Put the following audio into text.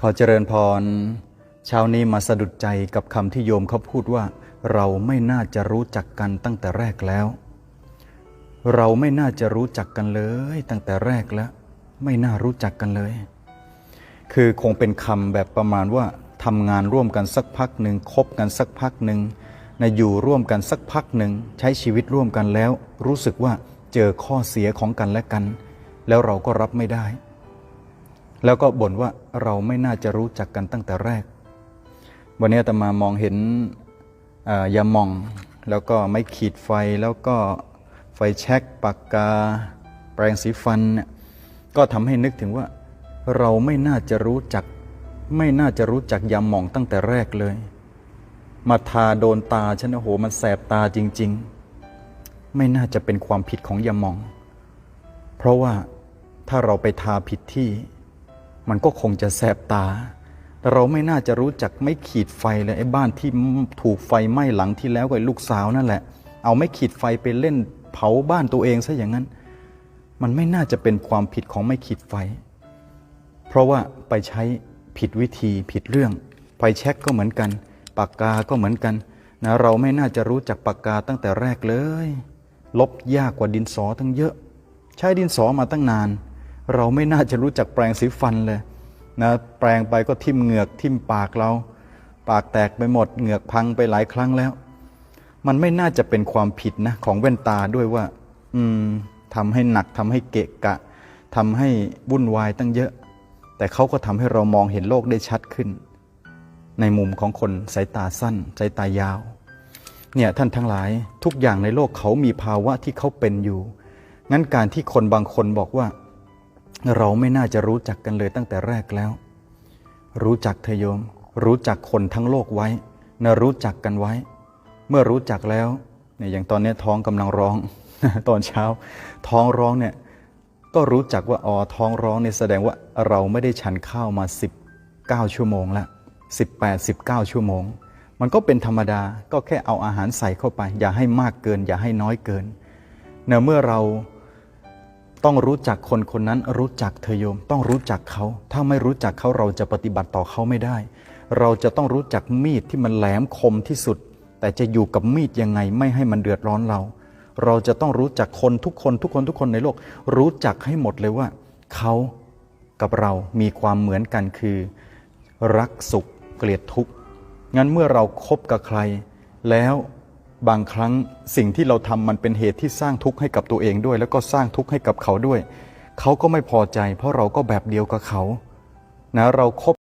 ขอเจริญพร เช้านี้มาสะดุดใจกับคำที่โยมเขาพูดว่า เราไม่น่าจะรู้จักกันตั้งแต่แรกแล้ว เราไม่น่าจะรู้จักกันเลยตั้งแต่แรกแล้ว ไม่น่ารู้จักกันเลย คือคงเป็นคำแบบประมาณว่าทำงานร่วมกันสักพักหนึ่งคบกันสักพักหนึ่งนะอยู่ร่วมกันสักพักหนึ่งใช้ชีวิตร่วมกันแล้ว รู้สึกว่าเจอข้อเสียของกันและกัน แล้วเราก็รับไม่ได้ แล้วก็บ่นว่าเราไม่น่าจะรู้จักกันตั้งแต่แรก วันนี้อาตมามองเห็นยามอง แล้วก็ไม้ขีดไฟแล้วก็ไฟแช็กปากกา แปรงสีฟันเนี่ยก็ทำให้นึกถึงว่า เราไม่น่าจะรู้จัก ไม่น่าจะรู้จักยามองตั้งแต่แรกเลย มาทาโดนตาฉันโอ้โห มันแสบตาจริง ๆ ไม่น่าจะเป็นความผิดของยามอง เพราะว่าถ้าเราไปทาผิดที่ มันก็คงจะแสบตาแต่เราไม่น่าจะรู้จักไม่ขีดไฟเลยไอ้บ้านที่ถูกไฟไหม้หลังที่แล้วกับลูกสาวนั่นแหละ เอาไม่ขีดไฟไปเล่นเผาบ้านตัวเองซะอย่างนั้น มันไม่น่าจะเป็นความผิดของไม่ขีดไฟ เพราะว่าไปใช้ผิดวิธีผิดเรื่อง ไฟแช็กก็เหมือนกัน ปากกาก็เหมือนกันนะเราไม่น่าจะรู้จักปากกาตั้งแต่แรกเลย ลบยากกว่าดินสอตั้งเยอะ ใช้ดินสอมาตั้งนาน เราไม่น่าจะรู้จักแปรงสีฟันเลยนะแปรงไปก็ทิ่มเหงือกทิ่มปากเรา ปากแตกไปหมดเหงือกพังไปหลายครั้งแล้ว มันไม่น่าจะเป็นความผิดนะของแว่นตาด้วยว่า อืมทำให้หนักทำให้เกะกะทำให้วุ่นวายตั้งเยอะ แต่เขาก็ทำให้เรามองเห็นโลกได้ชัดขึ้น ในมุมของคนสายตาสั้นสายตายาว เนี่ยท่านทั้งหลายทุกอย่างในโลกเขามีภาวะที่เขาเป็นอยู่ งั้นการที่คนบางคนบอกว่า เราไม่น่าจะรู้จักกันเลยตั้งแต่แรกแล้ว รู้จักเธอโยม รู้จักคนทั้งโลกไว้นะรู้จักกันไว้ เมื่อรู้จักแล้วเนี่ยอย่างตอนนี้ท้องกำลังร้อง ตอนเช้า ท้องร้องเนี่ยก็รู้จักว่าอ๋อท้องร้องเนี่ยแสดงว่าเราไม่ได้ฉันข้าวมา 19 ชั่วโมงละ18 19 ชั่วโมง มันก็เป็นธรรมดาก็แค่เอาอาหารใส่เข้าไป อย่าให้มากเกิน อย่าให้น้อยเกินเนื่อเมื่อเรา ต้องรู้จักคนคนนั้นรู้จักเธอโยม ต้องรู้จักเขา ถ้าไม่รู้จักเขาเราจะปฏิบัติต่อเขาไม่ได้ เราจะต้องรู้จักมีดที่มันแหลมคมที่สุด แต่จะอยู่กับมีดยังไงไม่ให้มันเดือดร้อนเรา เราจะต้องรู้จักคนทุกคนทุกคนทุกคนในโลก รู้จักให้หมดเลยว่า เขากับเรามีความเหมือนกันคือ รักสุขเกลียดทุกข์งั้นเมื่อเราครบกับใคร แล้ว บางครั้งสิ่งที่เราทำมันเป็นเหตุที่สร้างทุกข์ให้กับตัวเองด้วย แล้วก็สร้างทุกข์ให้กับเขาด้วย เขาก็ไม่พอใจ เพราะเราก็แบบเดียวกับเขานะเราครบ